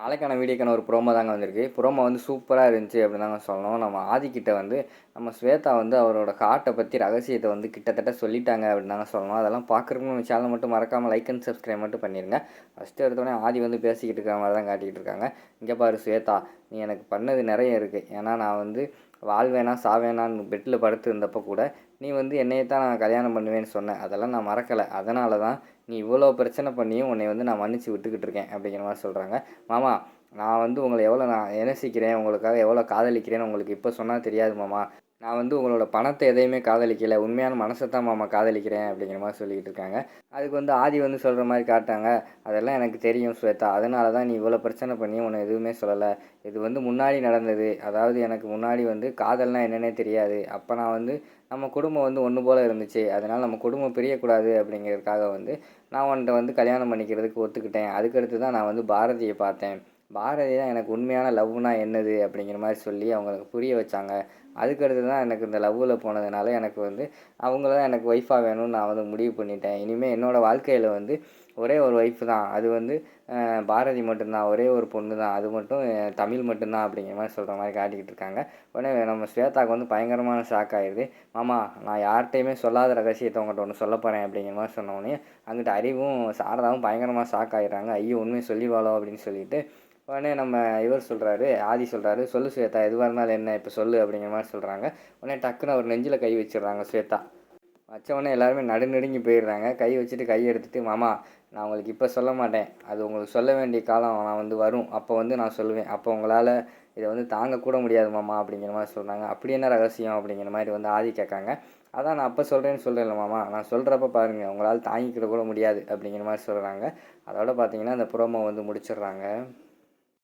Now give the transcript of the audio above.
நாளைக்கான வீடியோக்கான ஒரு ப்ரோமோ தாங்க வந்திருக்கு. ப்ரோமோ வந்து சூப்பராக இருந்துச்சு அப்படின்னு தாங்க சொல்லணும். நம்ம ஆதிக்கிட்ட வந்து நம்ம ஸ்வேதா வந்து அவரோட காட்டை பற்றி ரகசியத்தை வந்து கிட்டத்தட்ட சொல்லிட்டாங்க அப்படின்னு தாங்க சொல்லணும். அதெல்லாம் பார்க்குறதுக்கு நம்ம சேனல் மட்டும் மறக்காமல் லைக் அண்ட் சப்ஸ்கிரைப் மட்டும் பண்ணிடுங்க ஃபஸ்ட்டு எடுத்தோடனே ஆதி வந்து பேசிக்கிட்டு இருக்கிற மாதிரி தான் காட்டிக்கிட்டு இருக்காங்க. இங்கே பாரு ஸ்வேதா நீ எனக்கு பண்ணது நிறைய இருக்குது ஏன்னா நான் வந்து வாழ்வேனா சாவேனான்னு பெட்டில் படுத்து இருந்தப்போ கூட நீ வந்து என்னையை தான் நான் கல்யாணம் பண்ணுவேன்னு சொன்னேன் அதெல்லாம் நான் மறக்கலை. அதனால தான் நீ இவ்வளோ பிரச்சனை பண்ணியும் உன்னை வந்து நான் மன்னிச்சு விட்டுக்கிட்டு இருக்கேன் அப்படிங்கிற மாதிரி சொல்கிறாங்க மாமா நான் வந்து உங்களை எவ்வளோ நான் நேசிக்கிறேன் உங்களுக்காக எவ்வளோ காதலிக்கிறேன்னு உங்களுக்கு இப்போ சொன்னால் தெரியாது மாமா. நான் வந்து உங்களோட பணத்தை எதையுமே காதலிக்கலை. உண்மையான மனசை தான் மாமா காதலிக்கிறேன் அப்படிங்கிற மாதிரி சொல்லிக்கிட்டு இருக்காங்க. அதுக்கு வந்து ஆதி வந்து சொல்கிற மாதிரி காட்டாங்க அதெல்லாம் எனக்கு தெரியும் ஸ்வேதா. அதனால தான் நீ இவ்வளோ பிரச்சனை பண்ணி உன்னை எதுவுமே சொல்லலை. இது வந்து முன்னாடி நடந்தது. அதாவது எனக்கு முன்னாடி வந்து காதல்னால் என்னென்னே தெரியாது. அப்போ நான் வந்து நம்ம குடும்பம் வந்து ஒன்று போல் இருந்துச்சு. அதனால் நம்ம குடும்பம் பிரியக்கூடாது அப்படிங்கிறதுக்காக வந்து நான் உன்ட்ட வந்து கல்யாணம் பண்ணிக்கிறதுக்கு ஒத்துக்கிட்டேன். அதுக்கடுத்து தான் நான் வந்து பாரதியை பார்த்தேன். பாரதி தான் எனக்கு உண்மையான லவ்னா என்னது அப்படிங்கிற மாதிரி சொல்லி அவங்களுக்கு புரிய வச்சாங்க. அதுக்கடுத்து தான் எனக்கு இந்த லவ்வில் போனதுனால எனக்கு வந்து அவங்கள தான் எனக்கு ஒய்ஃபாக வேணும்னு நான் வந்து முடிவு பண்ணிட்டேன். இனிமேல் என்னோடய வாழ்க்கையில் வந்து ஒரே ஒரு ஒய்ஃப் தான். அது வந்து பாரதி மட்டும்தான். ஒரே ஒரு பொண்ணு தான் அது மட்டும் தமிழ் மட்டும்தான் அப்படிங்கிற மாதிரி சொல்கிற மாதிரி காட்டிக்கிட்டு இருக்காங்க. உடனே நம்ம ஸ்வேதாவுக்கு வந்து பயங்கரமான ஷாக் ஆகிடுது மாமா நான் யார்கிட்டையுமே சொல்லாத ரகசியத்தை உங்கள்கிட்ட ஒன்று சொல்ல போகிறேன் அப்படிங்கிற மாதிரி சொன்னோடனே அங்கிட்ட அறிவும் சாரதாவும் பயங்கரமாக ஷாக் ஆகிடுறாங்க ஐயோ உண்மையை சொல்லிடுவாளோ? அப்படின்னு சொல்லிட்டு உடனே நம்ம இவர் சொல்கிறாரு ஆதி சொல்கிறாரு சொல்லு ஸ்வேதா எதுவாக இருந்தாலும் என்ன இப்போ சொல்லு அப்படிங்கிற மாதிரி சொல்கிறாங்க உடனே டக்குன்னு அவர் நெஞ்சில் கை வச்சிடுறாங்க ஸ்வேதா. வச்ச உடனே எல்லாருமே நடுநடுங்கி போயிடுறாங்க. கை வச்சுட்டு கை எடுத்துகிட்டு மாமா நான் உங்களுக்கு இப்போ சொல்ல மாட்டேன். அது உங்களுக்கு சொல்ல வேண்டிய காலம் நான் வந்து வரும். அப்போ வந்து நான் சொல்லுவேன். அப்போ உங்களால் இதை வந்து தாங்கக்கூட முடியாது மாமா அப்படிங்கிற மாதிரி சொல்கிறாங்க அப்படி என்ன ரகசியம் அப்படிங்கிற மாதிரி வந்து ஆதி கேட்காங்க. அதான் நான் அப்போ சொல்கிறேன்னு சொல்கிறேன்ல மாமா. நான் சொல்கிறப்ப பாருங்கள் உங்களால் தாங்கிக்கிற கூட முடியாது அப்படிங்கிற மாதிரி சொல்கிறாங்க அதோட பார்த்தீங்கன்னா அந்த ப்ரோமோ வந்து முடிச்சிடுறாங்க.